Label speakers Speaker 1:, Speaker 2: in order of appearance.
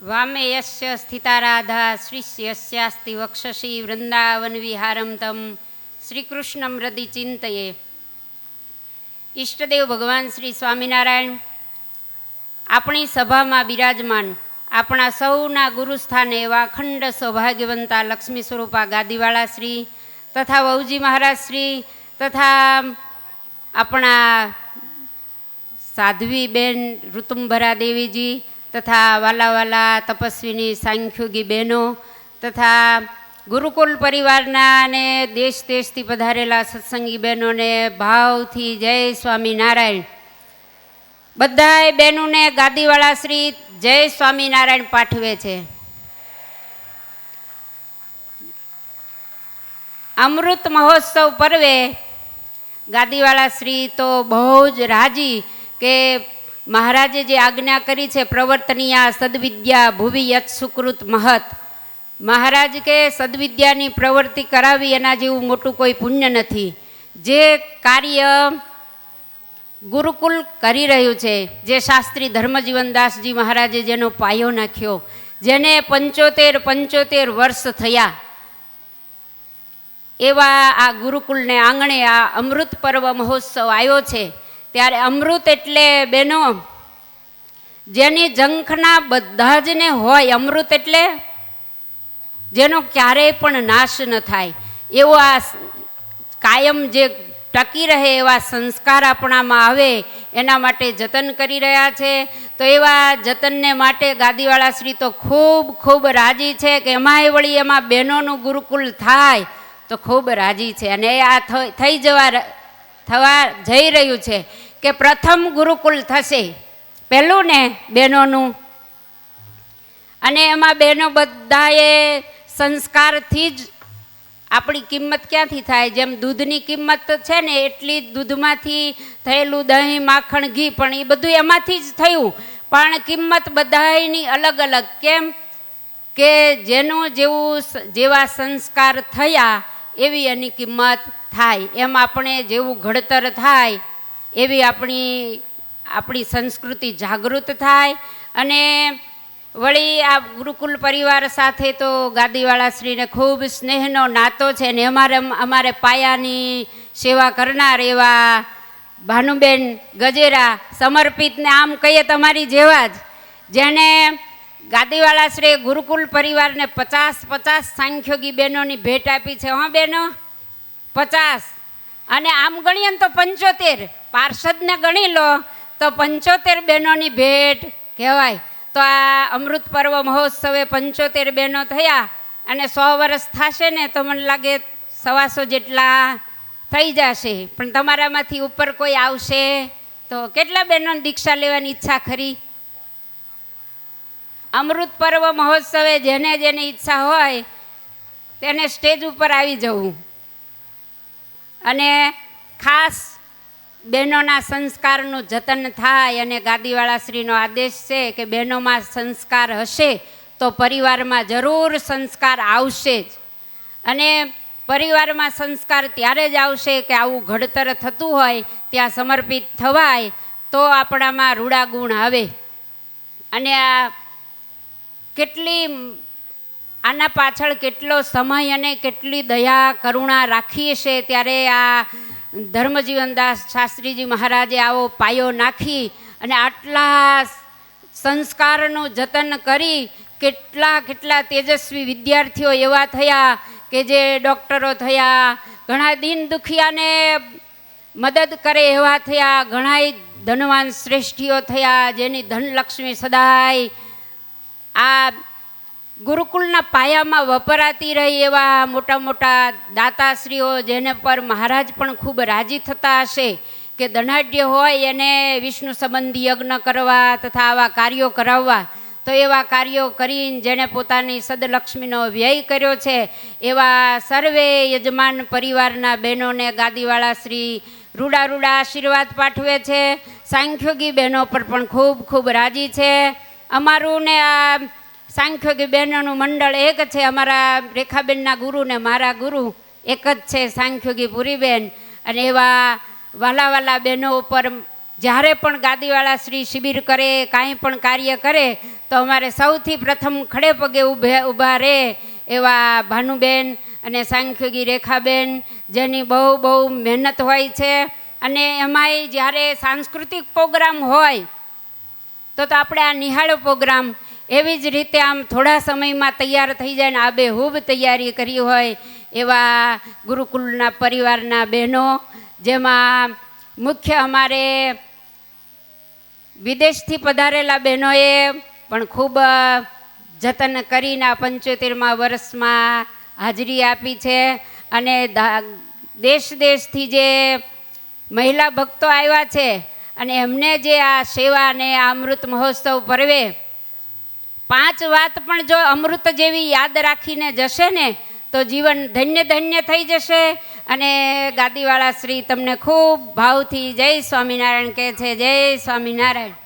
Speaker 1: વામે યસ્ય સ્થિતારાધા શ્રીષ્યસ્યાસ્તિ વક્ષસી વૃંદાવન વિહારમ તમ શ્રીકૃષ્ણમ હૃદિ ચિંતયે ઈષ્ટદેવ ભગવાન શ્રી સ્વામિનારાયણ આપણી સભામાં બિરાજમાન આપણા સૌના ગુરુસ્થાને એવા અખંડ સૌભાગ્યવંતા લક્ષ્મી સ્વરૂપા ગાદીવાળા શ્રી તથા વહુજી મહારાજ શ્રી તથા આપણા સાધ્વી બેન ઋતુંભરા દેવીજી તથા વાલા વાલા તપસ્વીની સાંખ્યોગી બહેનો તથા ગુરુકુલ પરિવારના અને દેશ દેશથી પધારેલા સત્સંગી બહેનોને ભાવથી જય સ્વામિનારાયણ. બધાય બહેનોને ગાદીવાળા શ્રી જય સ્વામિનારાયણ પાઠવે છે. અમૃત મહોત્સવ પર્વે ગાદીવાળા શ્રી તો બહુ જ રાજી કે મહારાજે જે આજ્ઞા કરી છે, પ્રવર્તનીયા સદવિદ્યા ભુવિ યત સુકૃત મહત. મહારાજ કે સદવિદ્યાની પ્રવૃત્તિ કરાવી એના જેવું મોટું કોઈ પુણ્ય નથી. જે કાર્ય ગુરુકુલ કરી રહ્યું છે, જે શાસ્ત્રી ધર્મજીવનદાસજી મહારાજે જેનો પાયો નાખ્યો, જેને પંચોતેર પંચોતેર વર્ષ થયા. એવા આ ગુરુકુલને આંગણે આ અમૃત પર્વ મહોત્સવ આવ્યો છે. ત્યારે અમૃત એટલે બેનો, જેની ઝંખના બધા જ ને હોય, અમૃત એટલે જેનો ક્યારેય પણ નાશ ન થાય. એવો આ કાયમ જે ટકી રહે એવા સંસ્કાર આપણામાં આવે, એના માટે જતન કરી રહ્યા છે. તો એવા જતનને માટે ગાદીવાળા શ્રી તો ખૂબ ખૂબ રાજી છે કે એમાંય વળી એમાં બહેનોનું ગુરુકુલ થાય, તો ખૂબ રાજી છે. અને આ થઈ જવા થવા જઈ રહ્યું છે કે પ્રથમ ગુરુકુલ થશે. પહેલું ને બહેનોનું. અને એમાં બહેનો બધાએ સંસ્કારથી જ આપણી કિંમત ક્યાંથી થાય? જેમ દૂધની કિંમત છે ને, એટલી જ દૂધમાંથી થયેલું દહીં, માખણ, ઘી પણ એ બધું એમાંથી જ થયું. પણ કિંમત બધાની અલગ અલગ. કેમ? કે જેનું જેવું જેવા સંસ્કાર થયા એવી એની કિંમત થાય, એમ આપણે જેવું ઘડતર થાય, એવી આપણી આપણી સંસ્કૃતિ જાગૃત થાય. અને વળી આ ગુરુકુલ પરિવાર સાથે તો ગાદીવાળા શ્રીને ખૂબ સ્નેહનો નાતો છે ને અમારે અમારે પાયાની સેવા કરનાર એવા ભાનુબેન ગજેરા સમર્પિતને આમ કહીએ તમારી જેવા જ જેણે ગાદીવાળા શ્રી ગુરુકુલ પરિવારને પચાસ પચાસ સાંખ્યોગી બહેનોની ભેટ આપી છે. હા બહેનો? પચાસ. અને આમ ગણીએ તો પંચોતેર. પાર્ષદને ગણી લો, તો પંચોતેર બહેનોની ભેટ કહેવાય. તો આ અમૃત પર્વ મહોત્સવે પંચોતેર બહેનો થયા અને સો વર્ષ થશે ને તો મને લાગે સવાસો જેટલા થઈ જશે. પણ તમારામાંથી ઉપર કોઈ આવશે તો કેટલા બહેનોને દીક્ષા લેવાની ઈચ્છા ખરી? અમૃત પર્વ મહોત્સવે જેને જેની ઈચ્છા હોય તેને સ્ટેજ ઉપર આવી જવું. અને ખાસ બહેનોના સંસ્કારનું જતન થાય અને ગાદીવાળા શ્રીનો આદેશ છે કે બહેનોમાં સંસ્કાર હશે તો પરિવારમાં જરૂર સંસ્કાર આવશે જ. અને પરિવારમાં સંસ્કાર ત્યારે જ આવશે કે આવું ઘડતર થતું હોય, ત્યાં સમર્પિત થવાય, તો આપણામાં રૂડા ગુણ આવે. અને આ કેટલી આના પાછળ કેટલો સમય અને કેટલી દયા, કરુણા રાખીએ છે, ત્યારે આ ધર્મજીવનદાસ શાસ્ત્રીજી મહારાજે આવો પાયો નાખી અને આટલા સંસ્કારનું જતન કરી કેટલા કેટલા તેજસ્વી વિદ્યાર્થીઓ એવા થયા કે જે ડૉક્ટરો થયા, ઘણા દિન દુખિયાને મદદ કરે એવા થયા ઘણા ધનવાન શ્રેષ્ઠીઓ થયા, જેની ધનલક્ષ્મી સદાય આ ગુરુકુલના પાયામાં વપરાતી રહી એવા મોટા મોટા દાતાશ્રીઓ જેને પર મહારાજ પણ ખૂબ રાજી થતા હશે કે ધનાઢ્ય હોય એને વિષ્ણુ સંબંધી યજ્ઞ કરવા તથા આવા કાર્યો કરાવવા, તો એવા કાર્યો કરીને જેણે પોતાની સદલક્ષ્મીનો વ્યય કર્યો છે, એવા સર્વે યજમાન પરિવારના બહેનોને ગાદીવાળા શ્રી રૂડા રૂડા આશીર્વાદ પાઠવે છે. સાંખ્યોગી બહેનો પર પણ ખૂબ ખૂબ રાજી છે. અમારું ને આ સાંખ્યોગી બહેનોનું મંડળ એક છે. અમારા રેખાબેનના ગુરુ ને મારા ગુરુ એક જ છે સાંખ્યોગી પુરીબેન. અને એવા વાલા વાલા બહેનો ઉપર જ્યારે પણ ગાદીવાળા શ્રી શિબિર કરે, કાંઈ પણ કાર્ય કરે, તો અમારે સૌથી પ્રથમ ખડે પગે ઊભે ઊભા રહે એવા ભાનુબેન અને સાંખ્યોગી રેખાબેન, જેની બહુ બહુ મહેનત હોય છે. અને એમાંય જ્યારે સાંસ્કૃતિક પ્રોગ્રામ હોય, તો તો આપણે આ નિહાળો પ્રોગ્રામ એવી જ રીતે આમ થોડા સમયમાં તૈયાર થઈ જાય ને આબેહૂબ તૈયારી કરી હોય એવા ગુરુકુલના પરિવારના બહેનો, જેમાં મુખ્ય અમારે વિદેશથી પધારેલા બહેનોએ પણ ખૂબ જતન કરીને આ પંચોતેરમાં વર્ષમાં હાજરી આપી છે અને દેશ દેશથી જે મહિલા ભક્તો આવ્યા છે અને એમને જે આ સેવા અને આ અમૃત મહોત્સવ પર્વે પાંચ વાત પણ જો અમૃત જેવી યાદ રાખીને જશે ને, તો જીવન ધન્ય ધન્ય થઈ જશે. અને ગાદીવાળા શ્રી તમને ખૂબ ભાવથી જય સ્વામિનારાયણ કહે છે, જય સ્વામિનારાયણ.